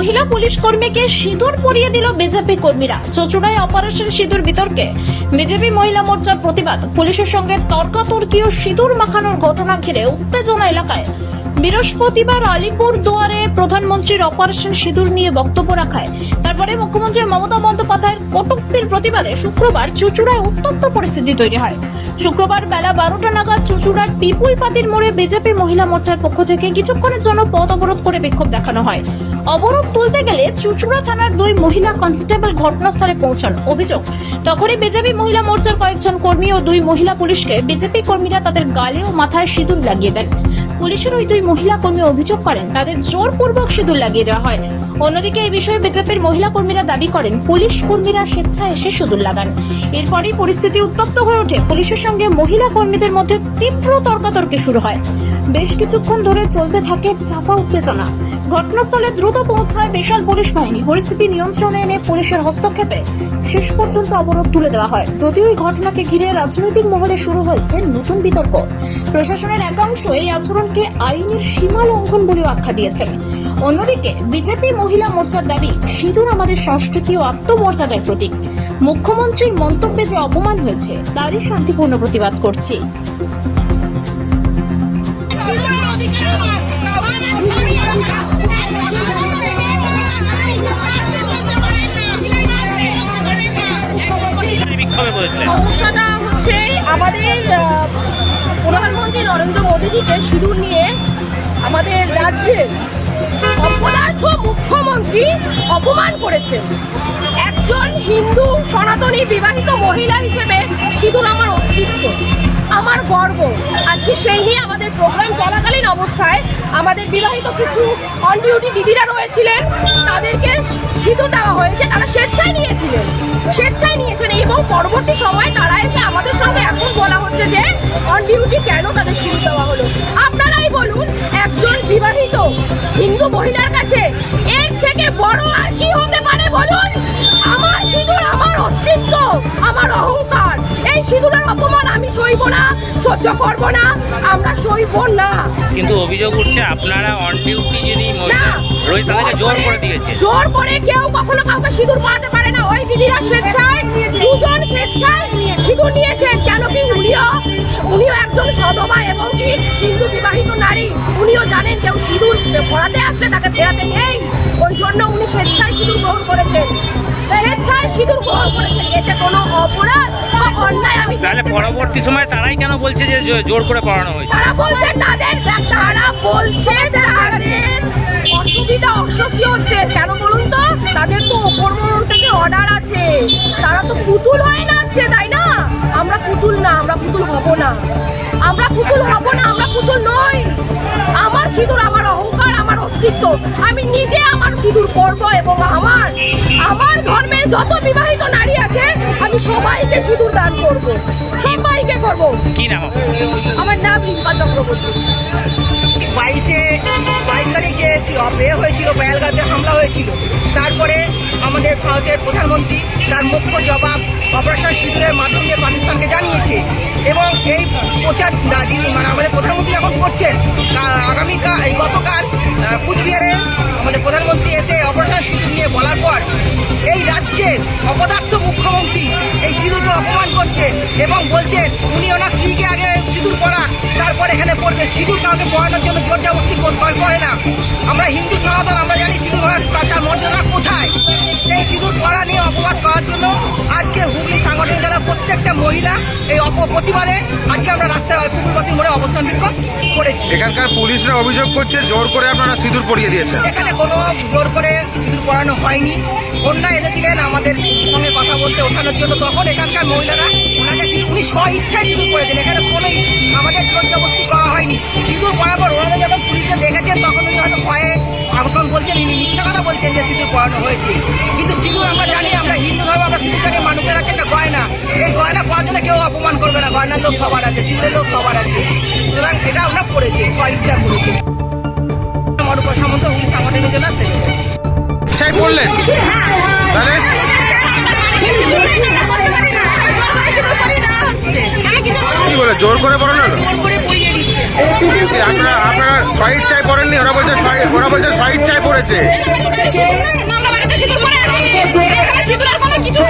মহিলা পুলিশ কর্মীকে সিঁদুর পরিয়ে দিল বিজেপি কর্মীরা। চচুড়ায় অপারেশন সিঁদুর বিতর্কে বিজেপি মহিলা মোর্চার প্রতিবাদ। পুলিশের সঙ্গে তর্কাতর্কি ও সিঁদুর মাখানোর ঘটনা ঘিরে উত্তেজনা এলাকায়। বৃহস্পতিবার আলিপুর দুয়ারে প্রধানমন্ত্রীর অপারেশন সিঁদুর নিয়ে বক্তব্য রাখায়। তারপরে মুখ্যমন্ত্রী মমতা বন্দ্যোপাধ্যায়ের কটূক্তির প্রতিবাদে শুক্রবার চুচুড়ায় উত্তপ্ত পরিস্থিতি তৈরি হয়। শুক্রবার বেলা বারোটা নাগাদ চুচুড়ার পিপুল পাতির মোড়ে বিজেপি মহিলা মোর্চার পক্ষ থেকে কিছুক্ষণের জন্য পথ অবরোধ করে বিক্ষোভ দেখানো হয়। অবরোধ তুলতে গেলে চুচুড়া থানার দুই মহিলা কনস্টেবল ঘটনাস্থলে পৌঁছান। অভিযোগ, তখনই বিজেপি মহিলা মোর্চার কয়েকজন কর্মী ও দুই মহিলা পুলিশকে বিজেপি কর্মীরা তাদের গালে ও মাথায় সিঁদুর লাগিয়ে দেন। পুলিশের ওই দুই মহিলা কর্মী অভিযোগ করেন, তাদের জোরপূর্বক সিঁদুর লাগিয়ে দেওয়া হয়। অন্যদিকে এই বিষয়ে বিজেপির মহিলা কর্মীরা দাবি করেন, পুলিশ কর্মীরা স্বেচ্ছায় এসে সিঁদুর লাগান। এরপরই পরিস্থিতি উত্তপ্ত হয়ে ওঠে। পুলিশের সঙ্গে মহিলা কর্মীদের মধ্যে তীব্র তর্কাতর্কি শুরু হয়। বেশ কিছুক্ষণ ধরে চলতে থাকে চাপা উত্তেজনা। ঘটনাস্থলে দ্রুত পৌঁছায় বিশাল পুলিশ বাহিনী। পরিস্থিতি নিয়ন্ত্রণে এনে পুলিশের হস্তক্ষেপে শেষ পর্যন্ত অবরোধ তুলে দেওয়া হয়। যদিও এই ঘটনাকে ঘিরে রাজনৈতিক মহলে শুরু হয়েছে নতুন বিতর্ক। প্রশাসনের একাংশ এই আচরণকে আইনের সীমা লঙ্ঘন বলেও আখ্যা দিয়েছেন। অন্যদিকে, বিজেপি মহিলা মোর্চার দাবি, সিঁদুর আমাদের সংস্কৃতি ও আত্মমর্যাদার প্রতীক। মুখ্যমন্ত্রীর মন্তব্যে যে অপমান হয়েছে, তারই শান্তিপূর্ণ প্রতিবাদ করছি। সমস্যাটা হচ্ছে আমাদের প্রধানমন্ত্রী নরেন্দ্র মোদীজিকে সিঁদুর নিয়ে আমাদের রাজ্যের অপদার্থ মুখ্যমন্ত্রী অপমান করেছেন। একজন হিন্দু সনাতনী বিবাহিত মহিলা হিসেবে সিঁদুর আমার অস্তিত্ব। আমার গর্ব। আজকে সেই নিয়ে আমাদের প্রোগ্রাম চলাকালীন অবস্থায় আমাদের বিবাহিত কিছু অন ডিউটি দিদিরা রয়েছিলেন। তাদেরকে সিঁদুর দেওয়া হয়েছে, তারা স্বেচ্ছায় নিয়েছিলেন। স্বেচ্ছায় নিয়েছেন এবং পরবর্তী সময় তারা এসে আমাদের সঙ্গে এখন বলা হচ্ছে যে অন ডিউটি সইব না সহ্য করব না আমরা সইব না। কিন্তু অভিযোগ উঠছে আপনারা অন ডিউটি যিনি। রয়েছে তাদেরকে জোর করে দিয়েছে। জোর করে কেউ কখনো কাউকে সিঁদুর পরাতে পারে না। ওই দিদিরা স্বেচ্ছায় দুজন স্বেচ্ছায় সিঁদুর নিয়েছেন কেন কি উনিও উনিও একজন সদমা এবং কি হিন্দু বিবাহিত নারী। উনিও জানেন কেউ সিঁদুর পড়াতে আসলে তাকে ফেরাতে নেই। জন্য উনি স্বেচ্ছায় সিঁদুর গ্রহণ করেছেন। স্বেচ্ছায় সিঁদুর গ্রহণ করেছেন। এতে কোনো অপরাধ বা অন্যায় আমি তাহলে। পরবর্তী সময় তারাই কেন বলছে যে জোর করে পড়ানো হয়েছে? তারা বলছে তাদের তারা বলছে তাদের অসুবিধা অস্বস্তি হচ্ছে। কেন বলুন তো? তাদের তো ওপর মহল থেকে অর্ডার আছে। তারা তো পুতুল হয়ে নাচছে তাই না? আমরা পুতুল না আমরা পুতুল হব না। আমরা পুতুল হব না আমরা পুতুল নই। আমার সিঁদুর আমার অহংকার অস্তিত্ব। আমি নিজে আমার সিঁদুর করব এবং আমার আমার ধর্মের যত বিবাহিত নারী আছে আমি সবাইকে সিঁদুর দান করব। সবাইকে করব। কি নাম আমার নাম রিম্পা চক্রবর্তী। বাইশে বাইশ তারিখে এ হয়েছিল বেলগাতে হামলা হয়েছিল। তারপরে আমাদের ভারতের প্রধানমন্ত্রী তার মুখ্য জবাব অপারেশন সিঁদুরের মাধ্যমে পাকিস্তানকে জানিয়েছে। এবং এই প্রচার দা- যিনি মানে আমাদের প্রধানমন্ত্রী যখন করছেন কুচবিহারে আমাদের প্রধানমন্ত্রী এসে অপারেশন সিঁদুর নিয়ে বলার পর এই রাজ্যের অপদার্থ মুখ্যমন্ত্রী এই সিঁদুরকে অপমান করছে এবং বলছেন, উনি ওনার স্ত্রীকে আগে সিঁদুর পড়া তারপর এখানে পড়বে। সিঁদুর কাউকে পড়ানোর জন্য জোর জবস্তি করে না। আমরা হিন্দু সনাতন আমরা জানি সিঁদুর তার মর্যাদা কোথায়? সেই সিঁদুর পরা নিয়ে অপবাদ করার জন্য আজকে হুগলি সাংগঠনিক জেলার প্রত্যেকটা মহিলা এই অপ প্রতিবাদে আজকে আমরা রাস্তায় পুকুরপতি মোড়ে অবস্থান বিক্ষোভ করেছি। এখানকার পুলিশরা অভিযোগ করছে জোর করে আপনারা সিঁদুর পরিয়ে দিয়েছেন। এখানে কোনো জোর করে সিঁদুর পরানো হয়নি। অন্যরা এসেছিলেন আমাদের সঙ্গে কথা বলতে ওঠানোর জন্য। তখন এখানকার মহিলারা উনি স্ব ইচ্ছায় সিঁদুর পরেছেন এখানে কোনো আমাদের জোর করা হয়নি। সিঁদুর পরার পর ওনারা যখন পুলিশকে দেখেছেন তখন উনি হয়তো ভয়ে এখন বলছেন ইনি মিথ্যা কথা বলছেন যে সিঁদুর পরানো হয়েছে। কিন্তু সিঁদুর আমরা জানি আমরা হিন্দু ধর্ম আমরা সিঁদুর জানি মানুষের আছে একটা গয়না। এই গয়না পরার জন্য কেউ অপমান করবে না। গয়নার লোক সবার আছে সিঁদুরের লোক সবার আছে। সুতরাং এটা আমরা পড়েছি স্ব ইচ্ছা করেছি। সামন্ত হুগলি সাংগঠনিক জেলা ইচ্ছাই বললেন তাহলে? জোর করে পড়ানো আপনারা আপনারা স্বেচ্ছায় পড়েননি? ওরা বলছে ওরা বলছে স্বেচ্ছায় পড়েছে। কোনো কিছু